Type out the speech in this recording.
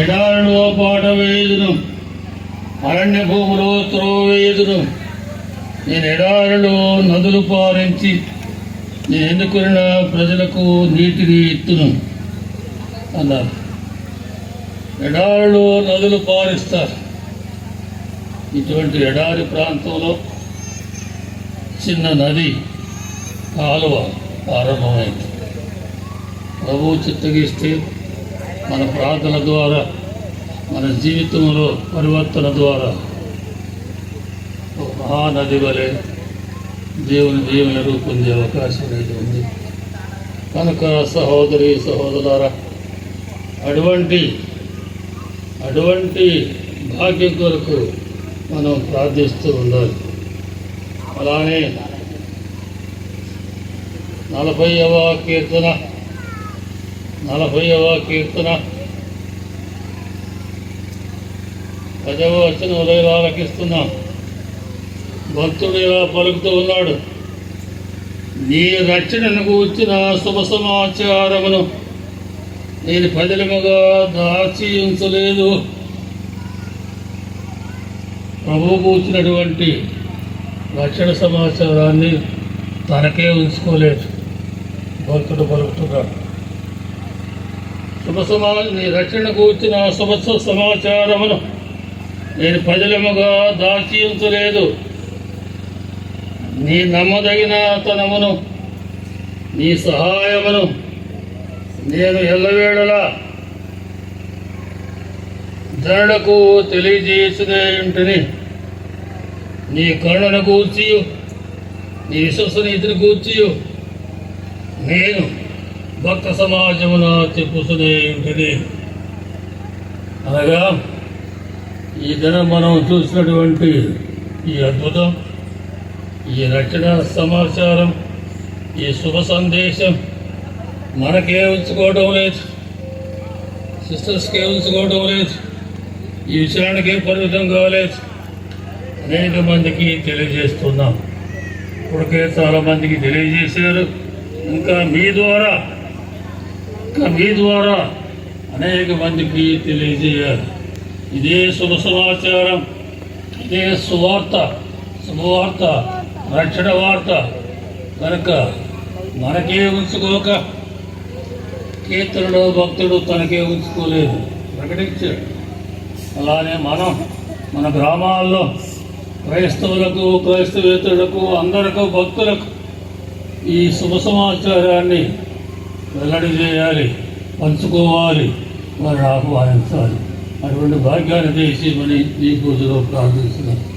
ఎడారిలో పాట వేయుదును. అరణ్య భూములో త్రోవ వేయుదును. నేను ఎడారిలో నదులు పారించి నేను ఎన్నుకున్న ప్రజలకు నీటిని ఎత్తును అన్నారు. ఎడారిలో నదులు పారిస్తారు. ఇటువంటి ఎడారి ప్రాంతంలో చిన్న నది కాలువ ప్రారంభమైంది. ప్రభువు చిత్తగిస్తే మన ప్రార్థన ద్వారా మన జీవితంలో పరివర్తన ద్వారా. ఒక మహానది వలె దేవుని దీవెన రూపొందే అవకాశం అనేది ఉంది. కనుక సహోదరి సహోదర అటువంటి అటువంటి భాగ్యం కొరకు మనం ప్రార్థిస్తూ ఉండాలి. అలానే నలభైవ కీర్తన నలభైవ కీర్తన. పదవ వచ్చిన ఉదయం ఆలకిస్తున్నాం భక్తుడు ఇలా పలుకుతూ ఉన్నాడు. నీ రక్షణను కూర్చిన శుభ సమాచారమును నేను పదిలముగా దాచి ఉంచలేదు ప్రభువు కూర్చున్నటువంటి రక్షణ సమాచారాన్ని తనకే ఉంచుకోలేదు. భక్తుడు పలుకుతున్నాడు. శుభ సమా నీ రక్షణ కూర్చిన శుభ సమాచారమును నేను ప్రజలముగా దాచియించలేదు. నీ నమ్మదగిన తనమును నీ సహాయమును నేను ఎల్లవేళలా ధరణకు తెలియజేసిన ఇంటిని నీ కరుణను కూర్చియు నీ విశ్వసనీతిని కూర్చియు నేను భక్త సమాజమున చెప్పుకునే ఇంటిని అనగా ఈ దినం మనం చూసినటువంటి ఈ అద్భుతం ఈ రచన సమాచారం ఈ శుభ సందేశం మనకే ఉంచుకోవడం లేదు. సిస్టర్స్కే ఉంచుకోవడం లేదు. ఈ విషయానికే పరిమితం కాలేదు. అనేక మందికి తెలియజేస్తున్నాం. ఇప్పటికే చాలా మందికి తెలియజేశారు. ఇంకా మీ ద్వారా ఇంకా మీ ద్వారా అనేక మందికి తెలియజేయాలి ఇదే శుభ సమాచారం ఇదే సువార్త శుభవార్త రక్షణ వార్త. కనుక మనకే ఉంచుకోక కీర్తనలో భక్తుడు తనకే ఉంచుకోలేదు. ప్రకటించాడు అలానే మనం మన గ్రామాల్లో క్రైస్తవులకు క్రైస్తవేతరులకు అందరికీ భక్తులకు ఈ శుభ సమాచారాన్ని వెల్లడి చేయాలి పంచుకోవాలి. వారిని ఆహ్వానించాలి అటువంటి భాగ్యాన్ని చేసి మని ఈ పూజలో ప్రార్థిస్తున్నాను